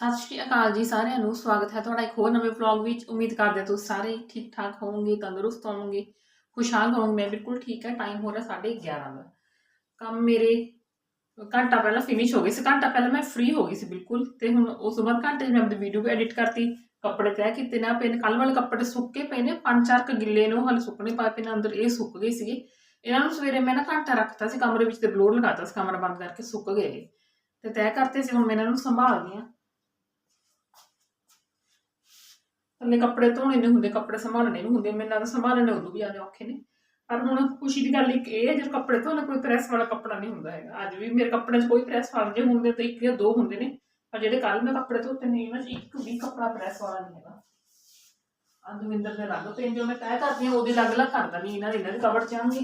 ਸਤਿ ਸ਼੍ਰੀ ਅਕਾਲ ਜੀ ਸਾਰਿਆਂ ਨੂੰ, ਸਵਾਗਤ ਹੈ ਤੁਹਾਡਾ ਇੱਕ ਹੋਰ ਨਵੇਂ ਵਲੌਗ ਵਿੱਚ। ਉਮੀਦ ਕਰਦੇ ਹਾਂ ਤੁਸੀਂ ਸਾਰੇ ਠੀਕ ਠਾਕ ਹੋਵੋਗੇ, ਤੰਦਰੁਸਤ ਹੋਵੋਗੇ, ਖੁਸ਼ਹਾਲ ਹੋਵੋਗੇ। ਮੈਂ ਬਿਲਕੁਲ ਠੀਕ ਹੈ ਟਾਈਮ ਹੋ ਰਿਹਾ 11:30 ਦਾ। ਕੰਮ ਮੇਰੇ ਘੰਟਾ ਪਹਿਲਾਂ ਫਿਨਿਸ਼ ਹੋ ਗਈ ਸੀ, ਘੰਟਾ ਪਹਿਲਾਂ ਮੈਂ ਫ੍ਰੀ ਹੋ ਗਈ ਸੀ ਬਿਲਕੁਲ। ਤੇ ਹੁਣ ਉਸ ਤੋਂ ਬਾਅਦ ਘੰਟੇ 'ਚ ਮੈਂ ਆਪਣੀ ਵੀਡੀਓ ਵੀ ਐਡਿਟ ਕਰਤੀ, ਕੱਪੜੇ ਤੈਅ ਕੀਤੇ ਨਾ ਪਏ ਨੇ ਕੱਲ ਵਾਲੇ ਕੱਪੜੇ ਸੁੱਕੇ ਪਏ ਨੇ, ਪੰਜ ਚਾਰ ਕ ਗਿੱਲੇ ਨੇ, ਉਹ ਹਾਲੇ ਸੁੱਕਣੇ ਪਾਏ ਪਏ ਨੇ, ਅੰਦਰ ਇਹ ਸੁੱਕ ਗਏ ਸੀਗੇ। ਇਹਨਾਂ ਨੂੰ ਸਵੇਰੇ ਮੈਂ ਨਾ ਘੰਟਾ ਰੱਖਤਾ ਸੀ, ਕਮਰੇ ਵਿੱਚ ਤੇ ਬਲੋਰ ਲਗਾਤਾ ਸੀ, ਕਮਰਾ ਬੰਦ ਕਰਕੇ ਸੁੱਕ ਗਏ ਇਹ। ਤੇ ਤੈਅ ਕਰਤੇ ਸੀ, ਹੁਣ ਮੈਂ ਇਹਨਾਂ ਨੂੰ ਸੰਭਾਲਦੀ ਹਾਂ। ਥੱਲੇ ਕੱਪੜੇ ਧੋਣੇ ਨਹੀਂ ਹੁੰਦੇ ਕੱਪੜੇ ਸੰਭਾਲਣੇ ਨਹੀਂ ਹੁੰਦੇ ਮੈਨੂੰ ਲੱਗਦਾ ਸੰਭਾਲਣੇ ਉਦੋਂ ਵੀ ਜ਼ਿਆਦਾ ਔਖੇ ਨੇ। ਪਰ ਹੁਣ ਖੁਸ਼ੀ ਦੀ ਗੱਲ ਇੱਕ ਇਹ ਹੈ, ਜਦੋਂ ਕੱਪੜੇ ਧੋਣੇ, ਕੋਈ ਪ੍ਰੈਸ ਵਾਲਾ ਕੱਪੜਾ ਨਹੀਂ ਹੁੰਦਾ ਹੈਗਾ। ਅੱਜ ਵੀ ਮੇਰੇ ਕੱਪੜਿਆਂ 'ਚ ਕੋਈ ਪ੍ਰੈਸ ਵਾਲੇ ਜੇ ਹੁੰਦੇ ਤਾਂ ਇੱਕ ਜਾਂ ਦੋ ਹੁੰਦੇ ਨੇ। ਪਰ ਜਿਹੜੇ ਕੱਲ ਮੈਂ ਕੱਪੜੇ ਧੋਤੇ ਨੇ ਇਹਨਾਂ 'ਚ ਇੱਕ ਵੀ ਕੱਪੜਾ ਪ੍ਰੈਸ ਵਾਲਾ ਨਹੀਂ ਹੈਗਾ। ਅੰਦਵਿੰਦਰ ਦੇ ਲੱਗ ਪਏ ਜੋ ਮੈਂ ਤੈਅ ਕਰਦੀ ਹਾਂ, ਉਹਦੇ ਅਲੱਗ ਅਲੱਗ ਕਰਦਾ ਨਹੀਂ ਇਹਨਾਂ ਦੇ ਇਹਨਾਂ ਦੇ ਕਵਰ ਜਾਣਗੇ।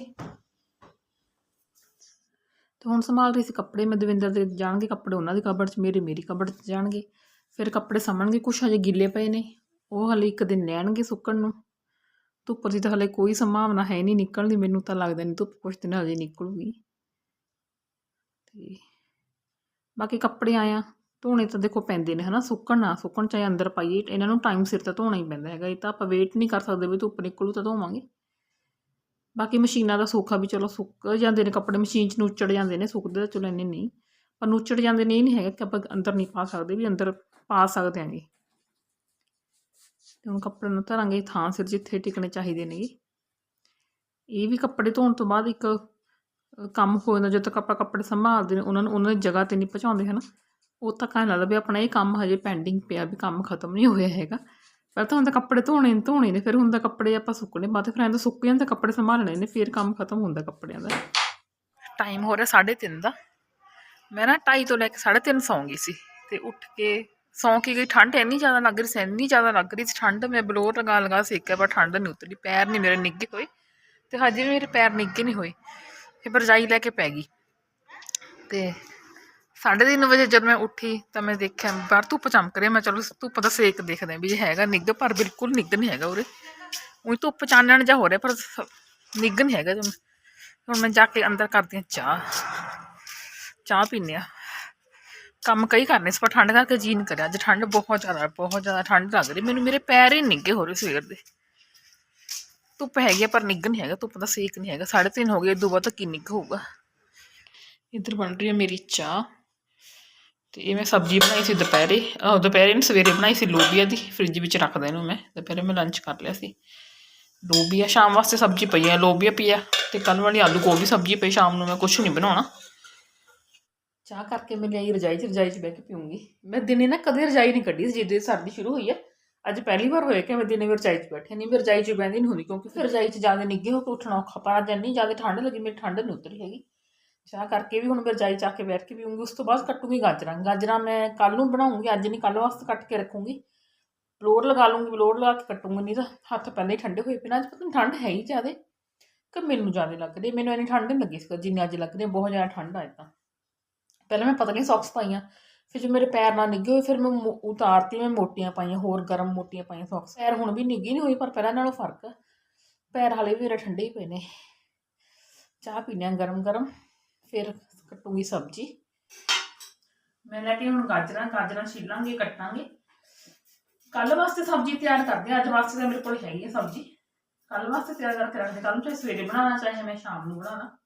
ਤੇ ਹੁਣ ਸੰਭਾਲ ਰਹੀ ਸੀ ਕੱਪੜੇ, ਮੈਂ ਦਵਿੰਦਰ ਦੇ ਜਾਣਗੇ ਕੱਪੜੇ ਉਹਨਾਂ ਦੇ ਕਬੜ 'ਚ, ਮੇਰੇ ਮੇਰੀ ਕਬੜ 'ਚ ਜਾਣਗੇ। ਫਿਰ ਕੱਪੜੇ ਸਾਂਭਣਗੇ, ਕੁਛ ਹਜੇ ਗਿੱਲੇ ਪਏ ਨੇ। ਉਹ ਹਲੇ ਇੱਕ ਦਿਨ ਲੈਣਗੇ ਸੁੱਕਣ ਨੂੰ। ਧੁੱਪ ਦੀ ਤਾਂ ਹਲੇ ਕੋਈ ਸੰਭਾਵਨਾ ਹੈ ਨਹੀਂ ਨਿਕਲਣ ਦੀ, ਮੈਨੂੰ ਤਾਂ ਲੱਗਦਾ ਨਹੀਂ ਧੁੱਪ ਕੁਛ ਦਿਨ ਹਜੇ ਨਿਕਲੂਗੀ। ਤੇ ਬਾਕੀ ਕੱਪੜੇ ਆਇਆ ਧੋਣੇ ਤਾਂ ਦੇਖੋ ਪੈਂਦੇ ਨੇ ਹਨਾ, ਸੁੱਕਣ ਨਾ ਸੁੱਕਣ ਚਾਹੇ ਅੰਦਰ ਪਾਈਏ, ਇਹਨਾਂ ਨੂੰ ਟਾਈਮ ਸਿਰ ਤਾਂ ਧੋਣਾ ਹੀ ਪੈਂਦਾ ਹੈਗਾ, ਇਹ ਤਾਂ ਆਪਾਂ ਵੇਟ ਨਹੀਂ ਕਰ ਸਕਦੇ ਵੀ ਧੁੱਪ ਨਿਕਲੂ ਤਾਂ ਧੋਵਾਂਗੇ। ਬਾਕੀ ਮਸ਼ੀਨਾਂ ਦਾ ਸੌਖਾ ਵੀ ਚਲੋ ਸੁੱਕ ਜਾਂਦੇ ਨੇ ਕੱਪੜੇ, ਮਸ਼ੀਨ 'ਚ ਨੁੱਚੜ ਜਾਂਦੇ ਨੇ, ਸੁੱਕਦੇ ਤਾਂ ਚਲੋ ਇੰਨੇ ਨਹੀਂ, ਪਰ ਨੁੱਚੜ ਜਾਂਦੇ ਨੇ ਇਹ ਨਹੀਂ ਹੈਗਾ ਕਿ ਆਪਾਂ ਅੰਦਰ ਨਹੀਂ ਪਾ ਸਕਦੇ, ਵੀ ਅੰਦਰ ਪਾ ਸਕਦੇ ਆਂਗੇ ਤੇ ਹੁਣ ਕੱਪੜੇ ਨੂੰ ਧਰਾਂਗੇ ਥਾਂ ਸਿਰ ਜਿੱਥੇ ਟਿਕਣੇ ਚਾਹੀਦੇ ਨੇਗੇ ਇਹ ਵੀ ਕੱਪੜੇ ਧੋਣ ਤੋਂ ਬਾਅਦ ਇੱਕ ਕੰਮ ਹੋ ਜਾਂਦਾ, ਜਦੋਂ ਤੱਕ ਆਪਾਂ ਕੱਪੜੇ ਸੰਭਾਲਦੇ ਨੇ, ਉਹਨਾਂ ਨੂੰ ਉਹਨਾਂ ਦੀ ਜਗ੍ਹਾ ਤੇ ਨਹੀਂ ਪਹੁੰਚਾਉਂਦੇ, ਹਨ। ਉਹ ਤੱਕ ਐਂ ਲੱਗਦਾ ਵੀ ਆਪਣਾ ਇਹ ਕੰਮ ਹਜੇ ਪੈਂਡਿੰਗ ਪਿਆ ਵੀ ਕੰਮ ਖਤਮ ਨਹੀਂ ਹੋਇਆ ਹੈਗਾ। ਪਰ ਤਾਂ ਹੁੰਦਾ ਕੱਪੜੇ ਧੋਣੇ ਨੇ ਧੋਣੇ ਨੇ, ਫਿਰ ਹੁੰਦਾ ਕੱਪੜੇ ਆਪਾਂ ਸੁੱਕਣੇ ਬਾਅਦ ਫਿਰ ਐਂ ਤਾਂ ਸੁੱਕ ਜਾਂਦੇ, ਕੱਪੜੇ ਸੰਭਾਲਣੇ ਨੇ, ਫਿਰ ਕੰਮ ਖਤਮ ਹੁੰਦਾ ਕੱਪੜਿਆਂ ਦਾ। ਟਾਈਮ ਹੋ ਰਿਹਾ 3:30 ਦਾ। ਮੈਂ ਨਾ 2:30 ਤੋਂ ਲੈ ਕੇ 3:30 ਸੌਂ ਗਈ ਸੀ, ਤੇ ਉੱਠ ਕੇ ਸੌਂ ਕੇ ਗਈ, ਠੰਡ ਇੰਨੀ ਜ਼ਿਆਦਾ ਲੱਗ ਰਹੀ ਸੀ, ਇੰਨੀ ਜ਼ਿਆਦਾ ਲੱਗ ਰਹੀ ਸੀ, ਠੰਡ ਮੈਂ ਬਲੋਰ ਲਗਾ ਲਗਾ ਸੇਕਿਆ, ਪਰ ਠੰਡ ਨਹੀਂ ਉਤਰੀ, ਪੈਰ ਨਹੀਂ ਮੇਰੇ ਨਿੱਘੇ ਹੋਏ ਤੇ ਹਜੇ ਵੀ ਮੇਰੇ ਪੈਰ ਨਿੱਘੇ ਨਹੀਂ ਹੋਏ ਫਿਰ ਰਜਾਈ ਲੈ ਕੇ ਪੈ ਗਈ ਤੇ ਸਾਢੇ ਤਿੰਨ ਵਜੇ ਜਦ ਮੈਂ ਉੱਠੀ ਤਾਂ ਮੈਂ ਦੇਖਿਆ, ਬਾਹਰ ਧੁੱਪ ਚਮਕ ਰਹੀ, ਮੈਂ ਚਲੋ ਧੁੱਪ ਦਾ ਸੇਕ ਦੇਖਦੇ ਹਾਂ ਵੀ ਜੇ ਹੈਗਾ ਨਿੱਘ, ਪਰ ਬਿਲਕੁਲ ਨਿੱਘ ਨਹੀਂ ਹੈਗਾ ਉਰੇ। ਉਹੀ ਧੁੱਪ ਚਾਨਣ ਜਿਹਾ ਹੋ ਰਿਹਾ, ਪਰ ਸ- ਨਿੱਘ ਨਹੀਂ ਹੈਗਾ ਹੁਣ ਮੈਂ ਜਾ ਕੇ ਅੰਦਰ ਕਰਦੀ ਹਾਂ ਚਾਹ ਚਾਹ ਪੀਂਦੇ ਹਾਂ। ਕੰਮ ਕਈ ਕਰਨੇ ਸੀ, ਪਰ ਠੰਡ ਕਰਕੇ ਜੀ ਨਹੀਂ ਕਰਿਆ। ਅੱਜ ਠੰਡ ਬਹੁਤ ਜ਼ਿਆਦਾ ਬਹੁਤ ਜ਼ਿਆਦਾ ਠੰਡ ਲੱਗ ਰਹੀ। ਮੈਨੂੰ ਮੇਰੇ ਪੈਰ ਹੀ ਨਿੱਘੇ ਹੋ ਰਹੇ ਸਵੇਰ ਦੇ। ਧੁੱਪ ਹੈਗੀ ਆ, ਪਰ ਨਿੱਘ ਨਹੀਂ ਹੈਗਾ, ਧੁੱਪ ਦਾ ਸੇਕ ਨਹੀਂ ਹੈਗਾ। ਸਾਢੇ ਤਿੰਨ ਹੋ ਗਏ ਇਦੋਂ ਬਾਅਦ ਤਾਂ ਕੀ ਨਿੱਘ ਹੋਊਗਾ? ਇੱਧਰ ਬਣ ਰਹੀ ਹੈ ਮੇਰੀ ਚਾਹ। ਤੇ ਇਹ ਮੈਂ ਸਬਜ਼ੀ ਬਣਾਈ ਸੀ ਦੁਪਹਿਰੇ। ਆਹ, ਦੁਪਹਿਰੇ ਨਹੀਂ ਸਵੇਰੇ ਬਣਾਈ ਸੀ ਲੋਬੀਆ ਦੀ। ਫ੍ਰਿਜ ਵਿੱਚ ਰੱਖਦਾ ਇਹਨੂੰ ਮੈਂ। ਦੁਪਹਿਰੇ ਮੈਂ ਲੰਚ ਕਰ ਲਿਆ ਸੀ। ਲੋਬੀਆ, ਸ਼ਾਮ ਵਾਸਤੇ ਸਬਜ਼ੀ ਪਈ ਹੈ ਲੋਬੀਆ ਪਈ ਆ ਤੇ ਕੱਲ ਵਾਲੀ ਆਲੂ ਗੋਭੀ ਸਬਜ਼ੀ ਪਈ, ਸ਼ਾਮ ਨੂੰ ਮੈਂ ਕੁਝ ਨਹੀਂ ਬਣਾਉਣਾ। ਚਾਹ ਕਰਕੇ ਮੈਂ ਲਈ ਰਜਾਈ 'ਚ ਰਜਾਈ 'ਚ ਬਹਿ ਕੇ ਪੀਉਂਗੀ ਮੈਂ ਦਿਨੇ ਨਾ ਕਦੇ ਰਜਾਈ ਨਹੀਂ ਕੱਢੀ ਸੀ ਜਦੋਂ ਸਰਦੀ ਸ਼ੁਰੂ ਹੋਈ ਹੈ ਅੱਜ ਪਹਿਲੀ ਵਾਰ ਹੋਇਆ ਕਿ ਮੈਂ ਦਿਨੇ ਵੀ ਰਜਾਈ 'ਚ ਬੈਠੇ ਨਹੀਂ, ਮੈਂ ਰਜਾਈ 'ਚ ਬਹਿੰਦੀ ਨਹੀਂ ਹੁੰਦੀ, ਕਿਉਂਕਿ ਫਿਰ ਰਜਾਈ 'ਚ ਜ਼ਿਆਦਾ ਨਿੱਘੇ ਹੋ ਕੇ ਉੱਠਣਾ ਔਖਾ ਪਰ ਅੱਜ ਇੰਨੀ ਜ਼ਿਆਦਾ ਠੰਡ ਲੱਗੀ, ਮੇਰੀ ਠੰਡ ਨਹੀਂ ਉਤਰੀ ਹੈਗੀ। ਚਾਹ ਕਰਕੇ ਵੀ ਹੁਣ ਮੈਂ ਰਜਾਈ 'ਚ ਆ ਕੇ ਬੈਠ ਕੇ ਪੀਉਂਗੀ ਉਸ ਤੋਂ ਬਾਅਦ ਕੱਟੂਗੀ ਗਾਜਰਾਂ। ਗਾਜਰਾਂ ਮੈਂ ਕੱਲ ਨੂੰ ਬਣਾਉਂਗੀ ਅੱਜ ਨਹੀਂ ਕੱਲ ਵਾਸਤੇ ਕੱਟ ਕੇ ਰੱਖੂੰਗੀ। ਬਲੋਰ ਲਗਾ ਲੂੰਗੀ, ਬਲੋਰ ਲਗਾ ਕੇ ਕੱਟੂੰਗੀ, ਨਹੀਂ ਤਾਂ ਹੱਥ ਪਹਿਲਾਂ ਹੀ ਠੰਡੇ ਹੋਏ ਪਏ ਨੇ, ਅੱਜ ਪਤਾ ਨਹੀਂ ਠੰਡ ਹੈ ਹੀ ਜ਼ਿਆਦਾ। ਕਿ ਮੈਨੂੰ ਜ਼ਿਆਦਾ ਲੱਗ ਰਹੀ ਮੈਨੂੰ ਇੰਨੀ ਠੰਡ ਨਹੀਂ ਲੱਗੀ ਸੀ, ਜਿੰਨੀ ਅੱਜ ਲੱਗ ਰਹੀ ਬਹੁਤ ਜ਼ਿਆਦਾ ਠੰਡ ਆ ਤਾਂ ਪਹਿਲਾਂ ਮੈਂ ਪਤਾ ਨਹੀਂ ਸੌਕਸ ਪਾਈਆਂ, ਫਿਰ ਜੋ ਮੇਰੇ ਪੈਰ ਨਾਲ ਨਿੱਘੇ ਹੋਏ, ਫਿਰ ਮੈਂ ਮੋ- ਉਤਾਰਤੀ, ਮੈਂ ਮੋਟੀਆਂ ਪਾਈਆਂ, ਹੋਰ ਗਰਮ ਮੋਟੀਆਂ ਪਾਈਆਂ ਸੌਕਸ ਪੈਰ ਹੁਣ ਵੀ ਨਿੱਘੀ ਨਹੀਂ ਹੋਈ ਪਰ ਪਹਿਲਾਂ ਨਾਲੋਂ ਫ਼ਰਕ ਆ। ਪੈਰ ਹਾਲੇ ਵੀ ਮੇਰੇ ਠੰਡੇ ਹੀ ਪਏ ਨੇ। ਚਾਹ ਪੀਣੇ ਆ ਗਰਮ ਗਰਮ, ਫਿਰ ਕੱਟੂਗੀ ਸਬਜ਼ੀ। ਮੈਂ ਲੈ ਕੇ ਹੁਣ ਗਾਜਰਾਂ ਗਾਜਰਾਂ ਛਿੱਲਾਂਗੇ, ਕੱਟਾਂਗੇ। ਕੱਲ ਵਾਸਤੇ ਸਬਜ਼ੀ ਤਿਆਰ ਕਰਦੇ ਆ ਅੱਜ ਵਾਸਤੇ ਤਾਂ ਮੇਰੇ ਕੋਲ ਹੈਗੀ ਹੈ ਸਬਜ਼ੀ। ਕੱਲ ਵਾਸਤੇ ਤਿਆਰ ਕਰਕੇ ਰੱਖਦੇ ਕੱਲ ਨੂੰ ਚਾਹੇ ਸਵੇਰੇ ਬਣਾਉਣਾ, ਚਾਹੇ ਮੈਂ ਸ਼ਾਮ ਨੂੰ ਬਣਾਉਣਾ।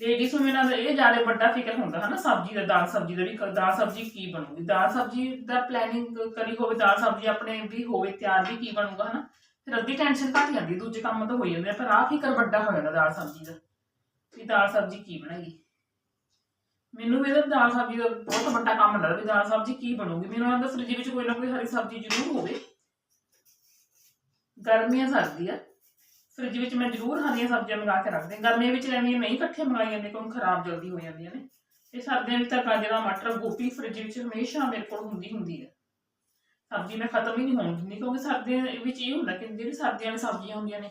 ਲੇਡੀਜ਼ ਨੂੰ ਇਹਨਾਂ ਦਾ ਇਹ ਜ਼ਿਆਦਾ ਵੱਡਾ ਫਿਕਰ ਹੁੰਦਾ ਹੈ ਸਬਜ਼ੀ ਦਾ ਦਾਲ ਸਬਜ਼ੀ ਦਾ ਵੀ ਕ- ਦਾਲ ਸਬਜ਼ੀ ਕੀ ਬਣੂਗੀ? ਦਾਲ ਸਬਜ਼ੀ ਦਾ ਪਲੈਨਿੰਗ ਕਰੀ ਹੋਵੇ ਦਾਲ ਸਬਜ਼ੀ ਆਪਣੇ ਵੀ ਹੋਵੇ ਤਿਆਰ ਵੀ ਕੀ ਬਣੂਗਾ ਹਨਾ? ਫਿਰ ਅੱਧੀ ਟੈਨਸ਼ਨ ਘੱਟ ਜਾਂਦੀ ਦੂਜੇ ਕੰਮ ਤਾਂ ਹੋ ਜਾਂਦੇ ਆ, ਪਰ ਆਹ ਫਿਕਰ ਵੱਡਾ ਹੋ ਜਾਂਦਾ ਦਾਲ ਸਬਜ਼ੀ ਦਾ ਵੀ ਦਾਲ ਸਬਜ਼ੀ ਕੀ ਬਣਾਈ ਮੈਨੂੰ ਵੀ ਇਹਦਾ ਦਾਲ ਸਬਜ਼ੀ ਦਾ ਬਹੁਤ ਵੱਡਾ ਕੰਮ ਲੱਗਦਾ ਵੀ ਦਾਲ ਸਬਜ਼ੀ ਕੀ ਬਣੂਗੀ? ਮੈਨੂੰ ਆਂਦਾ ਫ੍ਰਿਜ ਵਿੱਚ ਕੋਈ ਨਾ ਕੋਈ ਹਰੀ ਸਬਜ਼ੀ ਜ਼ਰੂਰ ਹੋਵੇ। ਗਰਮੀਆਂ ਸਰਦੀ ਆ ਫ੍ਰਿਜ ਵਿੱਚ ਮੈਂ ਜ਼ਰੂਰ ਹਰੀਆਂ ਸਬਜ਼ੀਆਂ ਮੰਗਾ ਕੇ ਰੱਖਦੇ ਹਾਂ ਗਰਮੀਆਂ ਵਿੱਚ ਲੈਣੀਆਂ ਨਹੀਂ ਇਕੱਠੇ ਮੰਗਾਈ ਜਾਂਦੇ ਕਿਉਂਕਿ ਖਰਾਬ ਜਲਦੀ ਹੋ ਜਾਂਦੀਆਂ ਨੇ। ਤੇ ਸਰਦੀਆਂ ਵਿੱਚ ਤਾਂ ਗਾਜਰਾਂ ਮਟਰ, ਗੋਭੀ ਫ੍ਰਿਜ ਵਿੱਚ ਹਮੇਸ਼ਾ ਮੇਰੇ ਕੋਲ ਹੁੰਦੀ ਹੁੰਦੀ ਹੈ। ਸਬਜ਼ੀ ਮੈਂ ਖਤਮ ਹੀ ਨਹੀਂ ਹੋਣ ਦਿੰਦੀ, ਕਿਉਂਕਿ ਸਰਦੀਆਂ ਵਿੱਚ ਇਹ ਹੁੰਦਾ ਕਿ ਜਿਹੜੀ ਸਰਦੀਆਂ ਵਾਲੀ ਸਬਜ਼ੀਆਂ ਹੁੰਦੀਆਂ ਨੇ,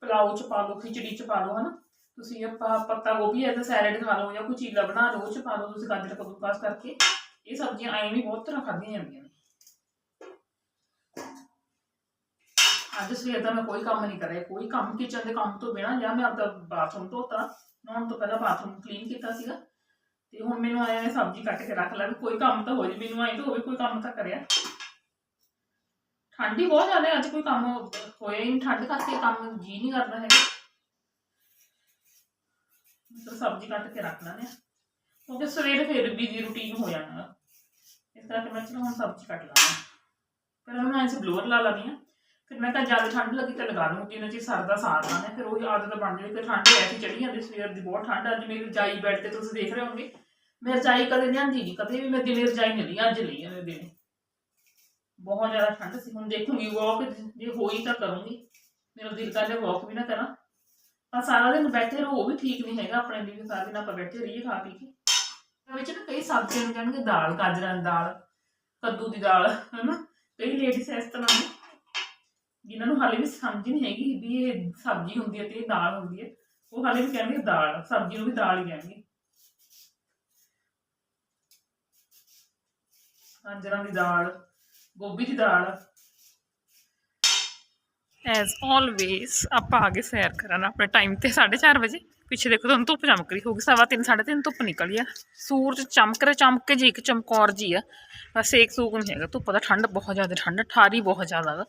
ਪੁਲਾਓ ਚ ਪਾ ਲਓ, ਖਿਚੜੀ ਚ ਪਾ ਲਓ, ਹਨਾ। ਤੁਸੀਂ ਆਪਾਂ ਪੱਤਾ ਗੋਭੀ ਐ ਤਾਂ ਸੈਲਡ ਖਾ ਲਓ ਜਾਂ ਕੋਈ ਚੀਲਾ ਬਣਾ ਲਓ ਚ ਪਾ ਲਓ, ਤੁਸੀਂ ਗਾਜਰ ਕੱਦੂਕਾਸ ਕਰਕੇ। ਇਹ ਸਬਜ਼ੀਆਂ ਐਵੇਂ ਵੀ ਬਹੁਤ ਤਰ੍ਹਾਂ ਖਾਧੀਆਂ ਜਾਂਦੀਆਂ ਨੇ। ਅੱਜ ਸਵੇਰ ਦਾ ਮੈਂ ਕੋਈ ਕੰਮ ਨਹੀਂ ਕਰਿਆ, ਕੋਈ ਕੰਮ ਕਿਚਨ ਦੇ ਕੰਮ ਤੋਂ ਬਿਨਾਂ ਜਾਂ ਮੈਂ ਆਪਦਾ ਬਾਥਰੂਮ ਧੋਤਾ ਨਹਾਉਣ ਤੋਂ ਪਹਿਲਾਂ ਬਾਥਰੂਮ ਕਲੀਨ ਕੀਤਾ ਸੀਗਾ ਤੇ ਹੁਣ ਮੈਨੂੰ ਆਇਆ ਨੇ ਸਬਜ਼ੀ ਕੱਟ ਕੇ ਰੱਖ ਲੈ ਵੀ ਕੋਈ ਕੰਮ ਤਾਂ ਹੋ ਜੇ, ਮੈਨੂੰ ਆਏ ਤਾਂ ਹੋਵੇ ਕੋਈ ਕੰਮ ਤਾਂ ਕਰਿਆ। ਠੰਡੀ ਬਹੁਤ ਜ਼ਿਆਦਾ ਅੱਜ ਕੋਈ ਕੰਮ ਹੋਇਆ ਹੀ ਨਹੀਂ, ਠੰਡ ਕਰਕੇ ਕੰਮ ਜੀ ਨਹੀਂ ਕਰਦਾ ਹੈਗਾ। ਤਾਂ ਸਬਜ਼ੀ ਕੱਟ ਕੇ ਰੱਖ ਲੈਂਦੇ ਆ ਕਿਉਂਕਿ ਸਵੇਰੇ ਫਿਰ ਬਿਜ਼ੀ ਰੁਟੀਨ ਹੋ ਜਾਣਾ ਇਸ ਕਰਕੇ ਮੈਂ ਚਲੋ ਹੁਣ ਸਬਜ਼ੀ ਕੱਟ ਲਾਂਗਾ ਪਹਿਲਾਂ ਮੈਂ ਐਸੇ ਬਲੋਰ ਲਾ ਲਾਂਗੀ ਆ ਫਿਰ ਮੈਂ ਤਾਂ ਜਦ ਠੰਡ ਲੱਗੀ ਤਾਂ ਲਗਾ ਦੂੰਗੀ ਜਿੰਨਾ ਚਿਰ ਸਰਦਾ ਸਾਥ ਆਣਾ ਫਿਰ ਉਹੀ ਆਦਤ ਬਣ ਜਾਵੇ ਕਿ ਠੰਡ ਐਸੀ ਚੜੀ ਜਾਂਦੀ, ਸਵੇਰ ਦੀ ਬਹੁਤ ਠੰਡ ਅੱਜ ਮੇਰੀ ਰਜਾਈ ਬੈੱਡ ਤੇ ਤੁਸੀਂ ਦੇਖ ਰਹੇ ਹੋਗੇ ਮੈਂ ਰਜਾਈ ਕਦੇ ਲਿਆਂਦੀ ਨਹੀਂ ਕਦੇ ਵੀ ਮੈਂ ਦਿਨੇ ਰਜਾਈ ਨਹੀਂ ਲਈ, ਅੱਜ ਲਈ ਹੈ ਮੈਂ ਬਹੁਤ ਜ਼ਿਆਦਾ ਠੰਡ ਸੀ, ਹੁਣ ਦੇਖੂੰਗੀ ਵਾਕ ਜੇ ਹੋਈ ਤਾਂ ਕਰੂੰਗੀ। ਮੇਰਾ ਦਿਲ ਕਰਦਾ ਵਾਕ ਵੀ ਨਾ ਕਰਾਂ। ਪਰ ਸਾਰਾ ਦਿਨ ਬੈਠੇ ਰਹੋ, ਉਹ ਵੀ ਠੀਕ ਨਹੀਂ ਹੈਗਾ ਆਪਣੇ ਲਈ ਵੀ ਸਾਰਾ ਦਿਨ ਆਪਾਂ ਬੈਠੇ ਰਹੀਏ ਖਾ ਪੀ ਕੇ। ਵਿੱਚ ਨਾ ਕਈ ਸਬਜ਼ੀਆਂ ਨੂੰ ਕਹਿਣਗੇ ਦਾਲ, ਗਾਜਰਾਂ ਦੀ ਦਾਲ, ਕੱਦੂ ਦੀ ਦਾਲ, ਹਨਾ? ਕਈ ਲੇਡੀਜ਼ ਇਸ ਤਰ੍ਹਾਂ ਨੇ ਜਿਨ੍ਹਾਂ ਨੂੰ ਹਾਲੇ ਵੀ ਸਮਝ ਨਹੀਂ ਹੈਗੀ ਵੀ ਇਹ ਸਬਜ਼ੀ ਹੁੰਦੀ ਹੈ ਤੇ ਇਹ ਦਾਲ ਹੁੰਦੀ ਹੈ, ਉਹ ਹਾਲੇ ਵੀ ਕਹਿਣਗੇ ਦਾਲ, ਸਬਜ਼ੀ ਨੂੰ ਵੀ ਦਾਲ ਹੀ ਕਹਿਣਗੇ। ਗਾਜਰਾਂ ਦੀ ਦਾਲ, ਗੋਭੀ ਦੀ ਦਾਲ। ਐਜ਼ ਆਲਵੇਸ ਆਪਾਂ ਆ ਗਏ ਸੈਰ ਕਰਨ, ਆਪਣੇ ਟਾਈਮ ਤੇ 4:30 ਵਜੇ। ਪਿੱਛੇ ਦੇਖੋ, ਤੁਹਾਨੂੰ ਧੁੱਪ ਚਮਕ ਰਹੀ ਹੋਗੀ ਸਵਾ ਤਿੰਨ, ਸਾਢੇ ਤਿੰਨ ਧੁੱਪ ਨਿਕਲੀ ਆ। ਸੂਰਜ ਚਮਕ ਰਿਹਾ, ਚਮਕ ਜੀ ਇੱਕ ਚਮਕੌਰ ਜੀ ਆ। ਬਸ ਇੱਕ ਸੂਕ ਨਹੀਂ ਹੈਗਾ, ਧੁੱਪ ਦਾ ਠੰਡ ਬਹੁਤ ਜ਼ਿਆਦਾ, ਠੰਡ, ਠਾਰੀ ਬਹੁਤ ਜ਼ਿਆਦਾ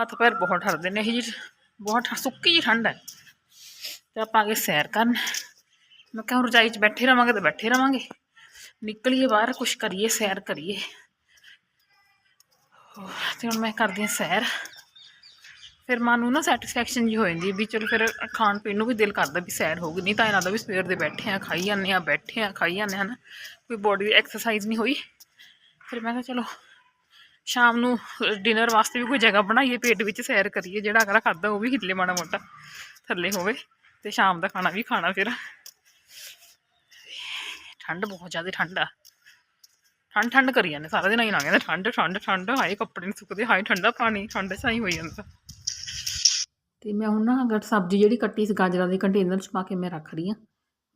ਹੱਥ ਪੈਰ ਬਹੁਤ ਠਰਦੇ ਨੇ ਇਹ ਜੀ ਬਹੁਤ ਸੁੱਕੀ ਜੀ ਠੰਡ ਹੈ। ਤੇ ਆਪਾਂ ਆ ਸੈਰ ਕਰਨ। ਮੈਂ ਕਿਹਾ ਹੁਣ ਰਜਾਈ 'ਚ ਬੈਠੇ ਰਵਾਂਗੇ ਤੇ ਬੈਠੇ ਰਵਾਂਗੇ। ਨਿਕਲੀਏ ਬਾਹਰ ਕੁਛ ਕਰੀਏ ਸੈਰ ਕਰੀਏ। ਹੋਰ, ਤੇ ਹੁਣ ਮੈਂ ਕਰਦੀ ਹਾਂ ਸੈਰ। ਫਿਰ ਮਨ ਨੂੰ ਨਾ ਸੈਟੀਸਫੈਕਸ਼ਨ ਜੀ ਹੋ ਜਾਂਦੀ ਵੀ ਚਲੋ ਫਿਰ ਖਾਣ ਪੀਣ ਨੂੰ ਵੀ ਦਿਲ ਕਰਦਾ ਵੀ ਸੈਰ ਹੋ ਗਈ ਨਹੀਂ ਤਾਂ ਇਹਨਾਂ ਦਾ ਵੀ ਸਵੇਰ ਦੇ ਬੈਠੇ ਆ ਖਾਈ ਜਾਂਦੇ ਆ ਬੈਠੇ ਆ ਖਾਈ ਜਾਂਦੇ ਹਨ। ਕੋਈ ਬੋਡੀ ਦੀ ਐਕਸਰਸਾਈਜ਼ ਨਹੀਂ ਹੋਈ। ਫਿਰ ਮੈਂ ਕਿਹਾ ਚਲੋ ਸ਼ਾਮ ਨੂੰ ਡਿਨਰ ਵਾਸਤੇ ਵੀ ਕੋਈ ਜਗ੍ਹਾ ਬਣਾਈਏ, ਪੇਟ ਵਿੱਚ ਸੈਰ ਕਰੀਏ, ਜਿਹੜਾ ਅਗਲਾ ਖਾਦਾ ਉਹ ਵੀ ਹਿੱਲੇ ਮਾੜਾ ਮੋਟਾ, ਥੱਲੇ ਹੋਵੇ, ਤੇ ਸ਼ਾਮ ਦਾ ਖਾਣਾ ਵੀ ਖਾਣਾ ਫਿਰ। ਠੰਡ ਬਹੁਤ ਜ਼ਿਆਦਾ ਠੰਡ ਆ। ਠੰਡ ਠੰਡ ਕਰੀ ਜਾਂਦੇ, ਸਾਰਾ ਦਿਨ ਆਈ ਲੰਘ ਜਾਂਦਾ, ਠੰਡ ਠੰਡ ਠੰਡ, ਹਾਏ ਕੱਪੜੇ ਨਹੀਂ ਸੁੱਕਦੇ, ਹਾਏ ਠੰਡਾ ਪਾਣੀ, ਠੰਡ ਚਾਹੀ ਹੋਈ ਜਾਂਦਾ। ਤੇ ਮੈਂ ਹੁਣ ਨਾ ਅਗਰ ਸਬਜ਼ੀ ਜਿਹੜੀ ਕੱਟੀ ਸੀ ਗਾਜਰਾਂ ਦੇ ਕੰਟੇਨਰ 'ਚ ਪਾ ਕੇ ਮੈਂ ਰੱਖ ਰਹੀ ਹਾਂ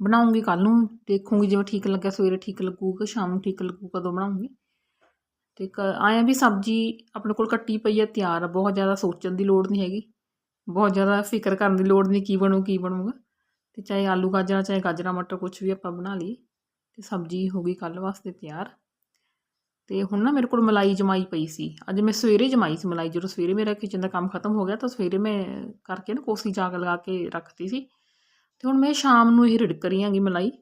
ਬਣਾਉਂਗੀ ਕੱਲ ਨੂੰ, ਦੇਖੂੰਗੀ ਜਿਵੇਂ ਠੀਕ ਲੱਗਿਆ, ਸਵੇਰੇ ਠੀਕ ਲੱਗੂਗਾ, ਸ਼ਾਮ ਨੂੰ ਠੀਕ ਲੱਗੂ, ਕਦੋਂ ਬਣਾਉਂਗੀ। ਅਤੇ ਕ ਆਇਆ ਵੀ ਸਬਜ਼ੀ ਆਪਣੇ ਕੋਲ ਕੱਟੀ ਪਈ ਹੈ ਤਿਆਰ ਆ, ਬਹੁਤ ਜ਼ਿਆਦਾ ਸੋਚਣ ਦੀ ਲੋੜ ਨਹੀਂ ਹੈਗੀ। ਬਹੁਤ ਜ਼ਿਆਦਾ ਫਿਕਰ ਕਰਨ ਦੀ ਲੋੜ ਨਹੀਂ ਕੀ ਬਣੂ, ਕੀ ਬਣੂਗਾ। ਅਤੇ ਚਾਹੇ ਆਲੂ ਗਾਜਰਾਂ, ਚਾਹੇ ਗਾਜਰਾਂ, ਮਟਰ ਕੁਛ ਵੀ ਆਪਾਂ ਬਣਾ ਲਈ ਅਤੇ ਸਬਜ਼ੀ ਹੋ ਗਈ ਕੱਲ੍ਹ ਵਾਸਤੇ ਤਿਆਰ। ਅਤੇ ਹੁਣ ਨਾ ਮੇਰੇ ਕੋਲ ਮਲਾਈ ਜਮਾਈ ਪਈ ਸੀ। ਅੱਜ ਮੈਂ ਸਵੇਰੇ ਜਮਾਈ ਸੀ ਮਲਾਈ, ਜਦੋਂ ਸਵੇਰੇ ਮੇਰਾ ਕਿਚਨ ਦਾ ਕੰਮ ਖਤਮ ਹੋ ਗਿਆ, ਤਾਂ ਸਵੇਰੇ ਮੈਂ ਕਰਕੇ ਨਾ ਕੋਸੀ ਜਾਗ ਲਗਾ ਕੇ ਰੱਖਤੀ ਸੀ। ਤੇ ਹੁਣ ਮੈਂ ਸ਼ਾਮ ਨੂੰ ਇਹ ਰਿੜਕ ਰਹੀ ਹਾਂਗੀ ਮਲਾਈ।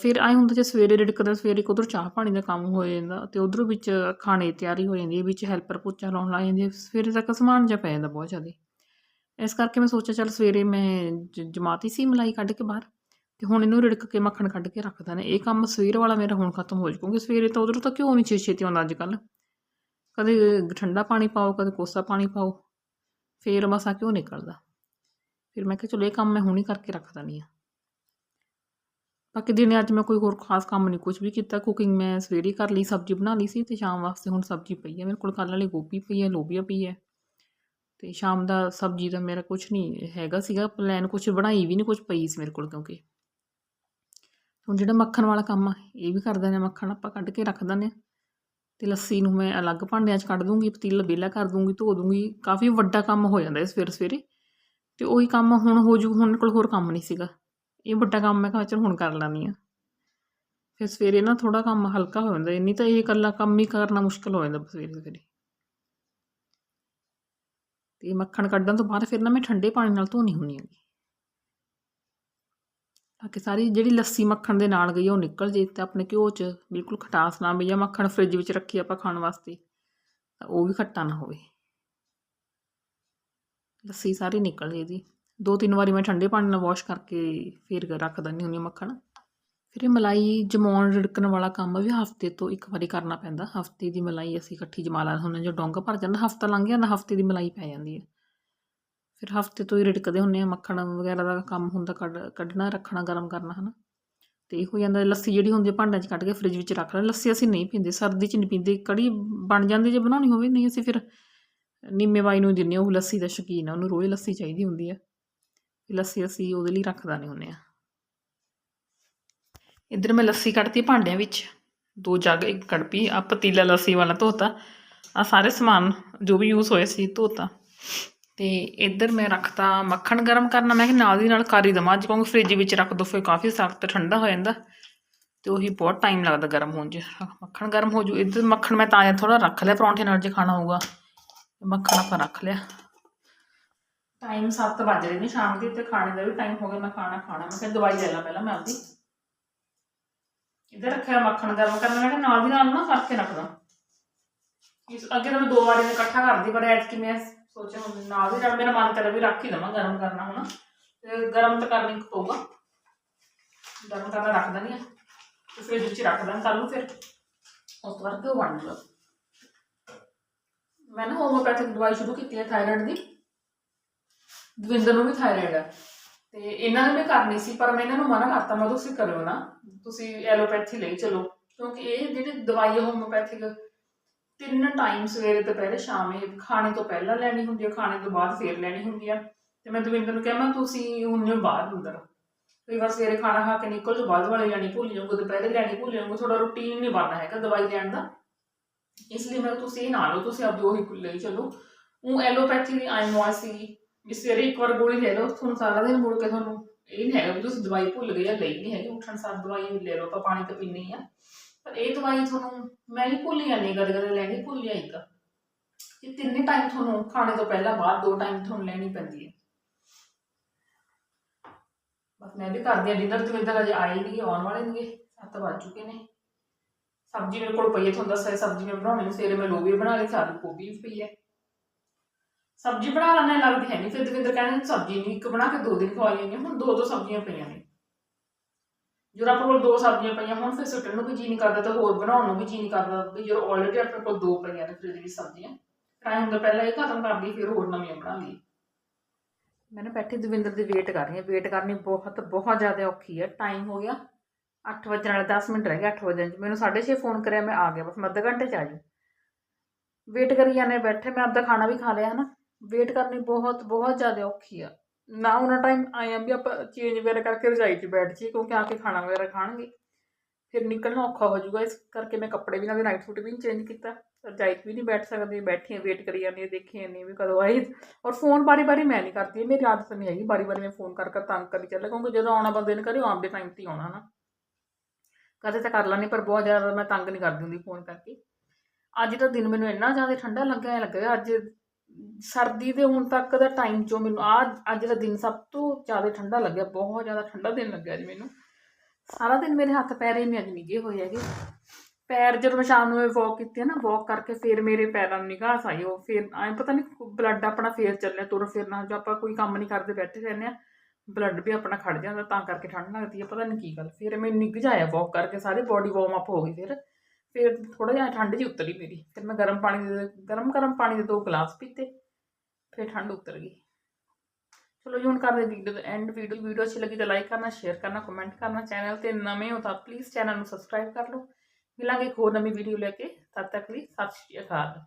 ਫਿਰ ਆਏ ਹੁੰਦਾ ਜੇ ਸਵੇਰੇ ਰਿੜਕਦਾ ਸਵੇਰੇ ਇੱਕ ਉੱਧਰ ਚਾਹ ਪਾਣੀ ਦਾ ਕੰਮ ਹੋ ਜਾਂਦਾ ਤੇ ਉਧਰੋਂ ਵਿੱਚ ਖਾਣੇ ਦੀ ਤਿਆਰੀ ਹੋ ਜਾਂਦੀ ਹੈ, ਵਿੱਚ ਹੈਲਪਰ ਪੋਚਾ ਲਾਉਣ ਲੱਗ ਜਾਂਦੀ ਹੈ ਸਵੇਰੇ ਤੱਕ ਸਮਾਨ ਜਿਹਾ ਪੈ ਜਾਂਦਾ ਬਹੁਤ ਜ਼ਿਆਦਾ। ਇਸ ਕਰਕੇ ਮੈਂ ਸੋਚਿਆ ਚੱਲ ਸਵੇਰੇ ਮੈਂ ਜਮਾਤੀ ਸੀ ਮਲਾਈ ਕੱਢ ਕੇ ਬਾਹਰ ਤੇ ਹੁਣ ਇਹਨੂੰ ਰਿੜਕ ਕੇ ਮੱਖਣ ਕੱਢ ਕੇ ਰੱਖਦਾ ਨੇ। ਇਹ ਕੰਮ ਸਵੇਰ ਵਾਲਾ ਮੇਰਾ ਹੁਣ ਖਤਮ ਹੋ ਜਾਊ ਕਿਉਂਕਿ ਸਵੇਰੇ ਤਾਂ ਉਧਰੋਂ ਤਾਂ ਘਿਓ ਨਹੀਂ ਛੇ ਛੇਤੀ ਆਉਂਦਾ ਅੱਜ ਕੱਲ੍ਹ ਕਦੇ ਠੰਡਾ ਪਾਣੀ ਪਾਓ, ਕਦੇ ਕੋਸਾ ਪਾਣੀ ਪਾਓ, ਫੇਰ ਮਸਾ ਘਿਓ ਨਿਕਲਦਾ। ਫਿਰ ਮੈਂ ਕਿਹਾ ਚਲੋ ਇਹ ਕੰਮ ਮੈਂ ਹੁਣ ਹੀ ਕਰਕੇ ਰੱਖ ਦਿੰਦੀ ਹਾਂ ਬਾਕੀ ਦਿਨੇ ਅੱਜ ਮੈਂ ਕੋਈ ਹੋਰ ਖਾਸ ਕੰਮ ਨਹੀਂ ਕੁਝ ਵੀ ਕੀਤਾ। ਕੁਕਿੰਗ ਮੈਂ ਸਵੇਰੇ ਕਰ ਲਈ, ਸਬਜ਼ੀ ਬਣਾ ਲਈ ਸੀ ਤੇ ਸ਼ਾਮ ਵਾਸਤੇ ਹੁਣ ਸਬਜ਼ੀ ਪਈ ਹੈ। ਮੇਰੇ ਕੋਲ ਕੱਲ੍ਹ ਵਾਲੀ ਗੋਭੀ ਪਈ ਹੈ, ਲੋਬੀਆ ਪਈ ਹੈ। ਤੇ ਸ਼ਾਮ ਦਾ ਸਬਜ਼ੀ ਦਾ ਮੇਰਾ ਕੁਝ ਨਹੀਂ ਹੈਗਾ ਸੀਗਾ ਪਲਾਨ ਕੁਝ ਬਣਾਈ ਵੀ ਨਹੀਂ ਕੁਝ ਪਈ ਸੀ ਮੇਰੇ ਕੋਲ ਕਿਉਂਕਿ। ਹੁਣ ਜਿਹੜਾ ਮੱਖਣ ਵਾਲਾ ਕੰਮ ਆ, ਇਹ ਵੀ ਕਰ ਦਿੰਦੇ ਹਾਂ ਮੱਖਣ, ਆਪਾਂ ਕੱਢ ਕੇ ਰੱਖ ਦਿੰਦੇ ਹਾਂ। ਤੇ ਲੱਸੀ ਨੂੰ ਮੈਂ ਅਲੱਗ ਭਾਂਡਿਆਂ 'ਚ ਕੱਢ ਦੂੰਗੀ, ਪਤੀਲਾ ਬੇਲਾ ਕਰ ਦੂੰਗੀ, ਧੋ ਦੂੰਗੀ। ਕਾਫੀ ਵੱਡਾ ਕੰਮ ਹੋ ਜਾਂਦਾ ਇਸ ਸਵੇਰੇ ਸਵੇਰੇ ਤੇ ਉਹੀ ਕੰਮ ਹੁਣ ਹੋ ਜੂ, ਹੁਣ ਕੋਲ ਹੋਰ ਕੰਮ ਨਹੀਂ ਸੀਗਾ। ਇਹ ਵੱਡਾ ਕੰਮ ਮੈਂ ਕਿਹਾ ਚਲ ਹੁਣ ਕਰ ਲੈਂਦੀ ਆ ਫਿਰ ਸਵੇਰੇ ਨਾ ਥੋੜਾ ਕੰਮ ਹਲਕਾ ਹੋ ਜਾਂਦਾ ਨਹੀਂ ਤਾਂ ਇਹ ਇਕੱਲਾ ਕੰਮ ਹੀ ਕਰਨਾ ਮੁਸ਼ਕਲ ਹੋ ਜਾਂਦਾ ਸਵੇਰੇ ਸਵੇਰੇ। ਤੇ ਮੱਖਣ ਕੱਢਣ ਤੋਂ ਬਾਅਦ ਫਿਰ ਨਾ ਮੈਂ ਠੰਡੇ ਪਾਣੀ ਨਾਲ ਧੋਣੀ ਹੁੰਦੀ ਹੈਗੀ। ਤਾਂ ਕਿ ਸਾਰੀ ਜਿਹੜੀ ਲੱਸੀ ਮੱਖਣ ਦੇ ਨਾਲ ਗਈ ਉਹ ਨਿਕਲ ਜੇ ਤੇ ਆਪਣੇ ਘਿਓ 'ਚ ਬਿਲਕੁਲ ਖਟਾਸ ਨਾ ਆਵੇ ਜਾਂ ਮੱਖਣ ਫ੍ਰਿਜ ਵਿੱਚ ਰੱਖੀ ਆਪਾਂ ਖਾਣ ਵਾਸਤੇ, ਤਾਂ ਉਹ ਵੀ ਖੱਟਾ ਨਾ ਹੋਵੇ। ਲੱਸੀ ਸਾਰੀ ਨਿਕਲ ਜੇ ਇਹਦੀ। ਦੋ ਤਿੰਨ ਵਾਰੀ ਮੈਂ ਠੰਡੇ ਪਾਣੀ ਨਾਲ ਵਾਸ਼ ਕਰਕੇ ਫਿਰ ਰੱਖ ਦਿੰਦੀ ਹੁੰਦੀ ਹਾਂ ਮੱਖਣ। ਫਿਰ ਇਹ ਮਲਾਈ ਜਮਾਉਣ, ਰਿੜਕਣ ਵਾਲਾ ਕੰਮ ਵੀ ਹਫ਼ਤੇ ਤੋਂ ਇੱਕ ਵਾਰੀ ਕਰਨਾ ਪੈਂਦਾ। ਹਫ਼ਤੇ ਦੀ ਮਲਾਈ ਅਸੀਂ ਇਕੱਠੀ ਜਮਾ ਲੈਂਦੇ ਹੁੰਦੇ ਹਾਂ ਜੋ ਡੋਂਗਾ ਭਰ ਜਾਂਦਾ, ਹਫਤਾ ਲੰਘ ਜਾਂਦਾ, ਹਫ਼ਤੇ ਦੀ ਮਲਾਈ ਪੈ ਜਾਂਦੀ ਹੈ। ਫਿਰ ਹਫ਼ਤੇ ਤੋਂ ਹੀ ਰਿੜਕਦੇ ਹੁੰਦੇ ਆ ਮੱਖਣ ਵਗੈਰਾ ਦਾ ਕੰਮ ਹੁੰਦਾ, ਕੱਢ, ਕੱਢਣਾ, ਰੱਖਣਾ, ਗਰਮ ਕਰਨਾ, ਹਨਾ। ਤੇ ਇਹ ਹੋ ਜਾਂਦਾ, ਲੱਸੀ ਜਿਹੜੀ ਹੁੰਦੀ ਹੈ ਭਾਂਡਿਆਂ 'ਚ ਕੱਢ ਕੇ ਫ੍ਰਿਜ ਵਿੱਚ ਰੱਖ ਲੈ ਲੱਸੀ ਅਸੀਂ ਨਹੀਂ ਪੀਂਦੇ, ਸਰਦੀ 'ਚ ਨਹੀਂ ਪੀਂਦੇ, ਕੜੀ ਬਣ ਜਾਂਦੀ ਜੇ ਬਣਾਉਣੀ ਹੋਵੇ, ਨਹੀਂ ਅਸੀਂ ਫਿਰ ਨਿੰਮੇ ਬਾਈ ਨੂੰ ਦਿੰਦੇ ਹਾਂ, ਉਹ ਲੱਸੀ ਦਾ ਸ਼ੌਕੀਨ ਆ, ਉਹਨੂੰ ਰੋਜ਼ ਲੱਸੀ ਚਾਹੀਦੀ ਹੁੰਦੀ ਹੈ ਲੱਸੀ ਅਸੀਂ ਉਹਦੇ ਲਈ ਰੱਖਦਾ ਨਹੀਂ ਹੁੰਦੇ ਆ ਇੱਧਰ ਮੈਂ ਲੱਸੀ ਕੱਢਤੀ ਭਾਂਡਿਆਂ ਵਿੱਚ, ਦੋ ਜੱਗ, ਇੱਕ ਕੜਪੀ ਆ ਪਤੀਲਾ ਲੱਸੀ ਵਾਲਾ ਧੋਤਾ ਆ ਸਾਰੇ ਸਮਾਨ ਜੋ ਵੀ ਯੂਜ਼ ਹੋਏ ਸੀ ਧੋਤਾ। ਤੇ ਇੱਧਰ ਮੈਂ ਰੱਖਤਾ ਮੱਖਣ ਗਰਮ ਕਰਨਾ, ਮੈਂ ਕਿ ਨਾਲ ਦੀ ਨਾਲ ਕਰ ਹੀ ਦੇਵਾਂ, ਅੱਜ ਕਿਉਂਕਿ ਫ੍ਰਿਜ ਵਿੱਚ ਰੱਖ ਦੋ ਫਿਰ ਕਾਫੀ ਸਖਤ ਠੰਡਾ ਹੋ ਜਾਂਦਾ, ਤੇ ਉਹੀ ਬਹੁਤ ਟਾਈਮ ਲੱਗਦਾ ਗਰਮ ਹੋਣ 'ਚ। ਮੱਖਣ ਗਰਮ ਹੋ ਜੂ, ਇੱਧਰ ਮੱਖਣ ਮੈਂ ਤਾਂ ਥੋੜਾ ਰੱਖ ਲਿਆ, ਪਰੌਂਠੇ ਨਾਲ ਜੇ ਖਾਣਾ ਹੋਊਗਾ, ਮੱਖਣ ਆਪਾਂ ਰੱਖ ਲਿਆ। ਟਾਈਮ 7 ਵੱਜ ਰਹੇ ਨੇ, ਸ਼ਾਮ ਦੇ ਤੇ ਖਾਣੇ ਦਾ ਵੀ ਟਾਈਮ ਹੋ ਗਿਆ, ਮੈਂ ਖਾਣਾ ਖਾਣਾ, ਮੈਂ ਕਿਹਾ ਦਵਾਈ ਲੈ ਲਾਂ ਪਹਿਲਾਂ ਮੈਂ ਆਪਦੀ। ਇੱਧਰ ਰੱਖਿਆ ਮੱਖਣ ਗਰਮ ਕਰਨ, ਮੈਂ ਕਿਹਾ ਨਾਲ ਦੀ ਨਾਲ ਨਾ ਕਰਕੇ ਰੱਖਦਾ। ਇਸ ਅੱਗੇ ਤਾਂ ਮੈਂ ਦੋ ਵਾਰੀ ਇਕੱਠਾ ਕਰਦੀ, ਪਰ ਐਤਕੀ ਮੈਂ ਸੋਚਿਆ ਹੁਣ ਨਾਲ ਦੀ ਨਾਲ ਮੇਰਾ ਮਨ ਕਰੇ ਵੀ ਰੱਖ ਹੀ ਦਵਾਂ ਗਰਮ ਕਰਨਾ ਹੁਣ। ਤੇ ਗਰਮ ਤਾਂ ਕਰਨੀ ਪਊਗਾ। ਗਰਮ ਕਰਨਾ ਰੱਖ ਦਿੰਦੀ ਆ ਤੇ ਫ੍ਰਿਜ ਵਿੱਚ ਰੱਖ ਦਾਂ ਕੱਲ ਨੂੰ ਫਿਰ। ਉਸ ਤੋਂ ਬਾਅਦ ਘਿਓ ਬਣ ਜਾਊਗਾ ਮੈਂ ਨਾ ਹੋਮੋਪੈਥਿਕ ਦਵਾਈ ਸ਼ੁਰੂ ਕੀਤੀ ਹੈ ਥਾਇਰਾਇਡ ਦੀ। ਦਵਿੰਦਰ ਨੂੰ ਵੀ ਥਾਇਰਾਇਡ ਹੈ ਤੇ ਇਹਨਾਂ ਨੇ ਮੈਂ ਕਰਨੀ ਸੀ, ਪਰ ਮੈਂ ਇਹਨਾਂ ਨੂੰ ਮਨਾ ਕਰਤਾ, ਮੈਂ ਤੁਸੀਂ ਕਰਿਓ ਨਾ, ਤੁਸੀਂ ਐਲੋਪੈਥੀ ਲਈ ਚਲੋ। ਕਿਉਂਕਿ ਇਹ ਜਿਹੜੀ ਦਵਾਈ ਹੋਮੋਪੈਥਿਕ ਤਿੰਨ ਟਾਈਮ ਸਵੇਰੇ ਦੁਪਹਿਰੇ ਸ਼ਾਮ ਇਹ ਖਾਣੇ ਤੋਂ ਪਹਿਲਾਂ ਲੈਣੀ ਹੁੰਦੀ ਹੈ ਖਾਣੇ ਤੋਂ ਬਾਅਦ ਫੇਰ ਲੈਣੀ ਹੁੰਦੀ ਹੈ ਤੇ ਮੈਂ ਦਵਿੰਦਰ ਨੂੰ ਕਿਹਾ, ਮੈਂ ਤੁਸੀਂ ਹੁਣ ਬਾਹਰ ਅੰਦਰ ਕਈ ਵਾਰ ਸਵੇਰੇ ਖਾਣਾ ਖਾ ਕੇ ਨਿਕਲ ਜੋ ਬਾਅਦ ਵਾਲੇ ਲੈਣੀ ਭੁੱਲ ਜਾਓਗੇ, ਦੁਪਹਿਰੇ ਲੈਣੀ ਭੁੱਲ ਜਾਓਗੇ ਥੋੜਾ ਰੁਟੀਨ ਨਹੀਂ ਬਣਨਾ ਹੈਗਾ ਦਵਾਈ ਲੈਣ ਦਾ। ਇਸ ਲਈ ਮੈਂ ਤੁਸੀਂ ਇਹ ਨਾ ਲਓ, ਤੁਸੀਂ ਆਪਦੀ ਉਹੀ ਲਈ ਚਲੋ। ਉਹ ਐਲੋਪੈਥੀ ਦੀ ਆਈਮੋਆ ਸੀ ਵੀ ਸਵੇਰੇ ਇੱਕ ਵਾਰ ਗੋਲੀ ਲੈ ਲਓ, ਤੁਹਾਨੂੰ ਸਾਰਾ ਦਿਨ ਮੁੜ ਕੇ ਤੁਹਾਨੂੰ ਇਹ ਨਹੀਂ ਹੈਗਾ ਵੀ ਤੁਸੀਂ ਦਵਾਈ ਭੁੱਲ ਗਏ ਜਾਂ ਲਈ ਨਹੀਂ ਹੈਗੀ, ਉੱਠਣ ਸਾਰ ਦਵਾਈ ਲੈ ਲਓ, ਆਪਾਂ ਪਾਣੀ ਤਾਂ ਪੀਂਦੇ ਆ। ਪਰ ਇਹ ਦਵਾਈ ਤੁਹਾਨੂੰ ਮੈਂ ਹੀ ਭੁੱਲ ਜਾਂਦੀ ਕਦੇ ਕਦੇ ਲੈਣੀ ਭੁੱਲ ਜਾਈ ਤਾਂ। ਇਹ ਤਿੰਨੇ ਟਾਈਮ ਤੁਹਾਨੂੰ ਖਾਣੇ ਤੋਂ ਪਹਿਲਾਂ ਬਾਅਦ ਦੋ ਟਾਈਮ ਤੁਹਾਨੂੰ ਲੈਣੀ ਪੈਂਦੀ ਹੈ ਬਸ ਮੈਂ ਵੀ ਕਰਦੀ ਆ ਡਿਨਰ ਤੇ ਇਦਾਂ ਅਜੇ ਆਏ ਨਹੀਂ ਆਉਣ ਵਾਲੇ ਨੇਗੇ ਸੱਤ ਵੱਜ ਚੁੱਕੇ ਨੇ। ਸਬਜ਼ੀ ਮੇਰੇ ਕੋਲ ਪਈ ਹੈ ਤੁਹਾਨੂੰ ਦੱਸਿਆ ਸਬਜ਼ੀ ਮੈਂ ਬਣਾਉਣੀ ਸਵੇਰੇ ਮੈਂ ਲੋਬੀ ਬਣਾ ਲਈ, ਸਾਰੀ ਗੋਭੀ ਵੀ ਪਈ ਹੈ ਸਬਜ਼ੀ ਬਣਾ ਲੈਣੇ ਲੱਗਦੀ ਹੈ ਨਹੀਂ ਫਿਰ ਦਵਿੰਦਰ ਕਹਿੰਦੇ ਸਬਜ਼ੀ ਨਹੀਂ ਇੱਕ ਬਣਾ ਕੇ ਦੋ ਦਿਨ ਖਵਾ ਲੈਣੀ ਹੁਣ ਦੋ ਦੋ ਸਬਜ਼ੀਆਂ ਪਈਆਂ ਨੇ। ਜਦੋਂ ਆਪਣੇ ਕੋਲ ਦੋ ਸਬਜ਼ੀਆਂ ਪਈਆਂ ਹੁਣ, ਫਿਰ ਸੁੱਟਣ ਨੂੰ ਵੀ ਜੀ ਨਹੀਂ ਕਰਦਾ ਤੇ ਹੋਰ ਬਣਾਉਣ ਨੂੰ ਵੀ ਜੀ ਨਹੀਂ ਕਰਦਾ ਵੀ ਜਦੋਂ ਆਲਰੇਡੀ ਆਪਣੇ ਕੋਲ ਦੋ ਪਈਆਂ ਨੇ ਫ੍ਰਿਜ ਵਿੱਚ ਸਬਜ਼ੀਆਂ। ਟਾਈਮ ਹੁੰਦਾ, ਪਹਿਲਾਂ ਇਹ ਖਤਮ ਕਰ ਲਈ ਫਿਰ ਹੋਰ ਨਵੀਆਂ ਬਣਾ ਲਈ ਮੈਂ ਨਾ ਬੈਠੀ ਦਵਿੰਦਰ ਦੀ ਵੇਟ ਕਰ ਰਹੀ ਹਾਂ। ਵੇਟ ਕਰਨੀ ਬਹੁਤ ਬਹੁਤ ਜ਼ਿਆਦਾ ਔਖੀ ਹੈ ਟਾਈਮ ਹੋ ਗਿਆ। 8 ਵਜੇ ਨਾਲ 10 ਮਿੰਟ ਰਹਿ ਗਏ 8 ਵਜੇ ਚ। ਮੈਨੂੰ 6:30 ਫੋਨ ਕਰਿਆ, ਮੈਂ ਆ ਗਿਆ। ਬਸ ਮੈਂ ਅੱਧੇ ਘੰਟੇ ਚ ਆ ਜੂ ਵੇਟ ਕਰੀ ਜਾਂਦੇ ਬੈਠੇ। ਮੈਂ ਆਪਦਾ ਖਾਣਾ ਵੀ ਖਾ ਲਿਆ, ਹਨਾ? ਵੇਟ ਕਰਨੀ ਬਹੁਤ ਬਹੁਤ ਜ਼ਿਆਦਾ ਔਖੀ ਆ। ਨਾ ਉਹਨਾਂ ਟਾਈਮ ਆਏ ਆਇਆ ਵੀ ਆਪਾਂ ਚੇਂਜ ਵਗੈਰਾ ਕਰਕੇ ਰਜਾਈ 'ਚ ਬੈਠ ਜੀ ਕਿਉਂਕਿ ਆ ਕੇ ਖਾਣਾ ਵਗੈਰਾ ਖਾਣਗੇ। ਫਿਰ ਨਿਕਲਣਾ ਔਖਾ ਹੋ ਜਾਊਗਾ, ਇਸ ਕਰਕੇ ਮੈਂ ਕੱਪੜੇ ਵੀ ਨਾਲ ਨਾਈਟ ਸੂਟ ਵੀ ਨਹੀਂ ਚੇਂਜ ਕੀਤਾ। ਰਜਾਈ 'ਚ ਵੀ ਨਹੀਂ ਬੈਠ ਸਕਦੀ ਬੈਠੀ ਵੇਟ ਕਰੀ ਜਾਂਦੀ ਹਾਂ ਦੇਖੀ ਜਾਂਦੀ ਹਾਂ ਵੀ ਕਦੋਂ ਆਈ ਔਰ ਫੋਨ ਬਾਰੀ ਬਾਰੀ ਮੈਂ ਨਹੀਂ ਕਰਦੀ, ਮੇਰੀ ਆਦਤ ਨਹੀਂ ਹੈਗੀ ਬਾਰੀ ਬਾਰੀ ਮੈਂ ਫੋਨ ਕਰ ਕਰ ਤੰਗ ਕਰੀ ਚੱਲ, ਕਿਉਂਕਿ ਜਦੋਂ ਆਉਣਾ ਬੰਦੇ ਨੇ ਕਰੇ ਦੇ ਟਾਈਮ ਤੇ ਆਉਣਾ ਨਾ। ਕਦੇ ਤਾਂ ਕਰ ਲੈਣੀ ਪਰ ਬਹੁਤ ਜ਼ਿਆਦਾ ਮੈਂ ਤੰਗ ਨਹੀਂ ਕਰਦੀ ਹੁੰਦੀ ਫੋਨ ਕਰਕੇ। ਅੱਜ ਦਾ ਦਿਨ ਮੈਨੂੰ ਇੰਨਾ ਜ਼ਿਆਦਾ ਠੰਡਾ ਲੱਗਿਆ ਲੱਗਿਆ ਅੱਜ ਸਰਦੀ ਦੇ ਹੁਣ ਤੱਕ ਦਾ ਟਾਈਮ ਜੋ ਮੈਨੂੰ ਆ ਅੱਜ ਦਾ ਦਿਨ ਸਭ ਤੋਂ ਜ਼ਿਆਦਾ ਠੰਡਾ ਲੱਗਿਆ, ਬਹੁਤ ਜ਼ਿਆਦਾ ਠੰਡਾ ਦਿਨ ਲੱਗਿਆ ਜੀ ਮੈਨੂੰ। ਸਾਰਾ ਦਿਨ ਮੇਰੇ ਹੱਥ ਪੈਰ ਹੀ ਨਹੀਂ ਅੱਜ ਨਿੱਘੇ ਹੋਏ ਹੈਗੇ। ਪੈਰ ਜਦੋਂ ਮੈਂ ਸ਼ਾਮ ਨੂੰ ਵਾਕ ਕੀਤੀ ਹੈ ਨਾ ਵਾਕ ਕਰਕੇ ਫਿਰ ਮੇਰੇ ਪੈਰਾਂ ਨੂੰ ਨਿਗਾਹ ਆਈ ਉਹ, ਫਿਰ ਐਂ ਪਤਾ ਨਹੀਂ ਬਲੱਡ ਆਪਣਾ ਫੇਰ ਚੱਲਿਆ ਤੁਰ ਫਿਰਨਾ, ਜੋ ਆਪਾਂ ਕੋਈ ਕੰਮ ਨਹੀਂ ਕਰਦੇ ਬੈਠੇ ਰਹਿੰਦੇ ਆ ਬਲੱਡ ਵੀ ਆਪਣਾ ਖੜ ਜਾਂਦਾ ਤਾਂ ਕਰਕੇ ਠੰਡ ਲੱਗਦੀ ਹੈ ਪਤਾ ਨਹੀਂ ਕੀ ਗੱਲ। ਫਿਰ ਮੈਂ ਨਿੱਘ ਜਾਇਆ ਵਾਕ ਕਰਕੇ, ਸਾਰੀ ਬੋਡੀ ਵਾਰਮ ਅਪ ਹੋ ਗਈ ਫਿਰ। ਫਿਰ ਥੋੜਾ ਜਿਹਾ ਠੰਡ ਜੀ ਉਤਰੀ ਮੇਰੀ। ਫਿਰ ਮੈਂ ਗਰਮ ਪਾਣੀ ਦੇ ਗਰਮ ਗਰਮ ਪਾਣੀ ਦੇ ਦੋ ਗਲਾਸ ਪੀਤੇ, ਫਿਰ ਠੰਡ ਉਤਰ ਗਈ। ਚਲੋ ਜੀ, ਹੁਣ ਕਰਦੇ ਵੀਡੀਓ ਦਾ ਐਂਡ ਵੀਡੀਓ ਵੀਡੀਓ ਅੱਛੀ ਲੱਗੀ ਤਾਂ ਲਾਈਕ ਕਰਨਾ ਸ਼ੇਅਰ ਕਰਨਾ ਕਮੈਂਟ ਕਰਨਾ ਚੈਨਲ ਤੇ ਨਵੇਂ ਹੋ ਤਾਂ ਪਲੀਜ਼ ਚੈਨਲ ਨੂੰ ਸਬਸਕ੍ਰਾਈਬ ਕਰ ਲਓ। ਮਿਲਾਂਗੇ ਇੱਕ ਹੋਰ ਨਵੀਂ ਵੀਡੀਓ ਲੈ ਕੇ। ਤਦ ਤੱਕ ਲਈ ਸਤਿ ਸ਼੍ਰੀ ਅਕਾਲ।